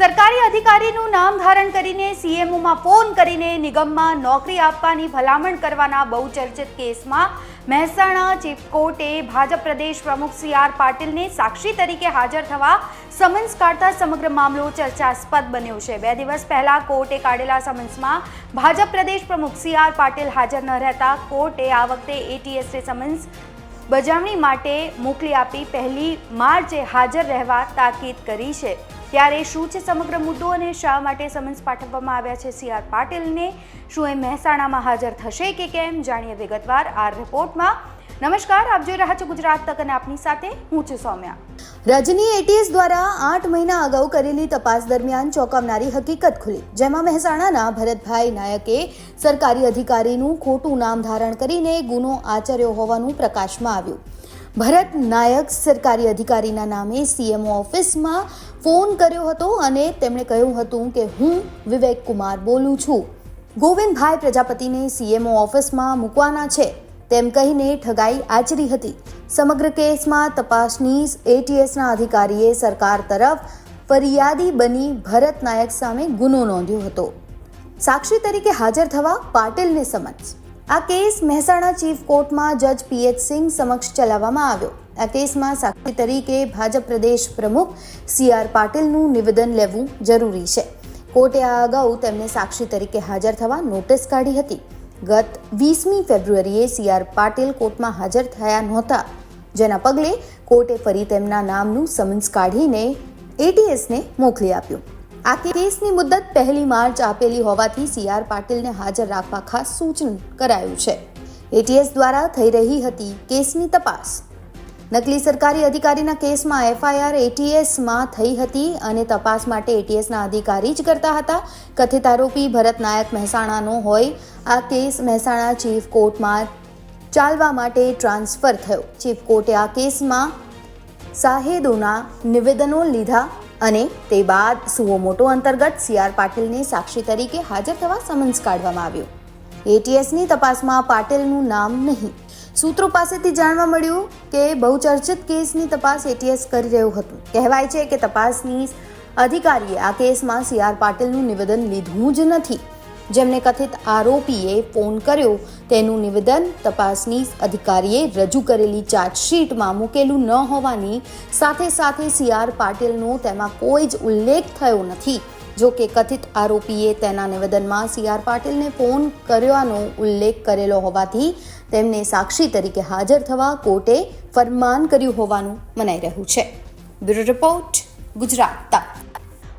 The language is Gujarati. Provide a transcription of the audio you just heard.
સરકારી અધિકારીનું નામ ધારણ કરીને સીએમઓમાં ફોન કરીને નિગમમાં નોકરી આપવાની ભલામણ કરવાના બહુચર્ચિત કેસમાં મહેસાણા ચીફ કોર્ટે ભાજપ પ્રદેશ પ્રમુખ સી આર પાટીલને સાક્ષી તરીકે હાજર થવા સમન્સ કાઢતા સમગ્ર મામલો ચર્ચાસ્પદ બન્યો છે. બે દિવસ પહેલા કોર્ટે કાઢેલા સમન્સમાં ભાજપ પ્રદેશ પ્રમુખ સી આર પાટીલ હાજર ન રહેતા કોર્ટે આ વખતે એટીએસને સમન્સ બજાવણી માટે મોકલી આપી પહેલી માર્ચે હાજર રહેવા તાકીદ કરી છે. ત્યારે શું છે સમગ્ર મુદ્દો અને શા માટે સમન્સ પાઠવવામાં આવ્યા છે સી આર પાટીલને? શું એ મહેસાણામાં હાજર થશે કે કેમ? જાણીએ વિગતવાર આ રિપોર્ટમાં. નમસ્કાર, આપ જોઈ રહ્યા છો ગુજરાત તક અને આપની સાથે હું છું સૌમ્યા. રજની એટીએસ દ્વારા આઠ મહિના અગાઉ કરેલી તપાસ દરમિયાન ચોંકાવનારી હકીકત ખુલી, જેમાં મહેસાણાના ભરતભાઈ નાયકે સરકારી અધિકારીનું ખોટું નામ ધારણ કરીને ગુનો આચર્યો હોવાનું પ્રકાશમાં આવ્યું. ભરત નાયક સરકારી અધિકારીના નામે સીએમઓ ઓફિસમાં ફોન કર્યો હતો અને તેમણે કહ્યું હતું કે હું વિવેક કુમાર બોલું છું. ગોવિંદભાઈ પ્રજાપતિને સીએમઓ ઓફિસમાં મૂકવાના છે. તેમ કહીને ઠગાઈ આચરી હતી. સમગ્ર કેસમાં તપાસની એટીએસના અધિકારીએ સરકાર તરફ ફરિયાદી બની ભરત નાયક સામે ગુનો નોંધ્યો હતો. સાક્ષી તરીકે હાજર થવા પાટીલને સમન્સ આ કેસ મહેસાણા ચીફ કોર્ટમાં જજ પીએચ સિંહ સમક્ષ ચલાવવામાં આવ્યો. આ કેસમાં સાક્ષી તરીકે ભાજપ પ્રદેશ પ્રમુખ સી આર પાટીલનું નિવેદન લેવું જરૂરી છે. કોર્ટે આ અગાઉ તેમને સાક્ષી તરીકે હાજર થવા નોટિસ કાઢી હતી. ગત વીસમી ફેબ્રુઆરીએ સી આર પાટીલ કોર્ટમાં હાજર થયા નહોતા. જેના પગલે કોર્ટે ફરી તેમના નામનું સમન્સ કાઢીને એટીએસને મોકલી આપ્યું. આ કેસની મુદત પહેલી માર્ચ આપેલી હોવાથી સી આર પાટીલને હાજર રાખવા ખાસ સૂચન કરાયું છે. એટીએસ દ્વારા થઈ રહી હતી કેસની તપાસ. નકલી સરકારી અધિકારીના કેસમાં એફઆઈઆર એટીએસમાં થઈ હતી અને તપાસ માટે એટીએસના અધિકારી જ કરતા હતા. કથિત આરોપી ભરત નાયક મહેસાણાનો હોય. આ કેસ મહેસાણા ચીફ કોર્ટમાં ચાલવા માટે ટ્રાન્સફર થયો. ચીફ કોર્ટે આ કેસમાં સાહેદોના નિવેદનો લીધા. અને તે બાદ સુઓમોટો અંતર્ગત સી આર પાટીલને સાક્ષી તરીકે હાજર થવા સમન્સ કાઢવામાં આવ્યું. એટીએસની તપાસમાં પાટીલનું નામ નહીં. સૂત્રો પાસેથી જાણવા મળ્યું કે બહુચર્ચિત કેસની તપાસ એટીએસ કરી રહ્યું હતું. કહેવાય છે કે તપાસની અધિકારીએ આ કેસમાં સી આર પાટીલનું નિવેદન લીધું જ નથી. જેમને કથિત આરોપીએ ફોન કર્યો. તેનું નિવેદન તપાસની અધિકારીએ રજૂ કરેલી ચાર્જશીટમાં મૂકેલું ન હોવાની સાથે સાથે સી આર પાટીલનો તેમાં કોઈ જ ઉલ્લેખ થયો નથી. જો કે કથિત આરોપીએ તેના નિવેદનમાં સી આર પાટીલને ફોન કર્યાનો ઉલ્લેખ કરેલો હોવાથી તેમને સાક્ષી તરીકે હાજર થવા કોર્ટે ફરમાન કર્યું હોવાનું મનાઈ રહ્યું છે. Bureau report Gujarat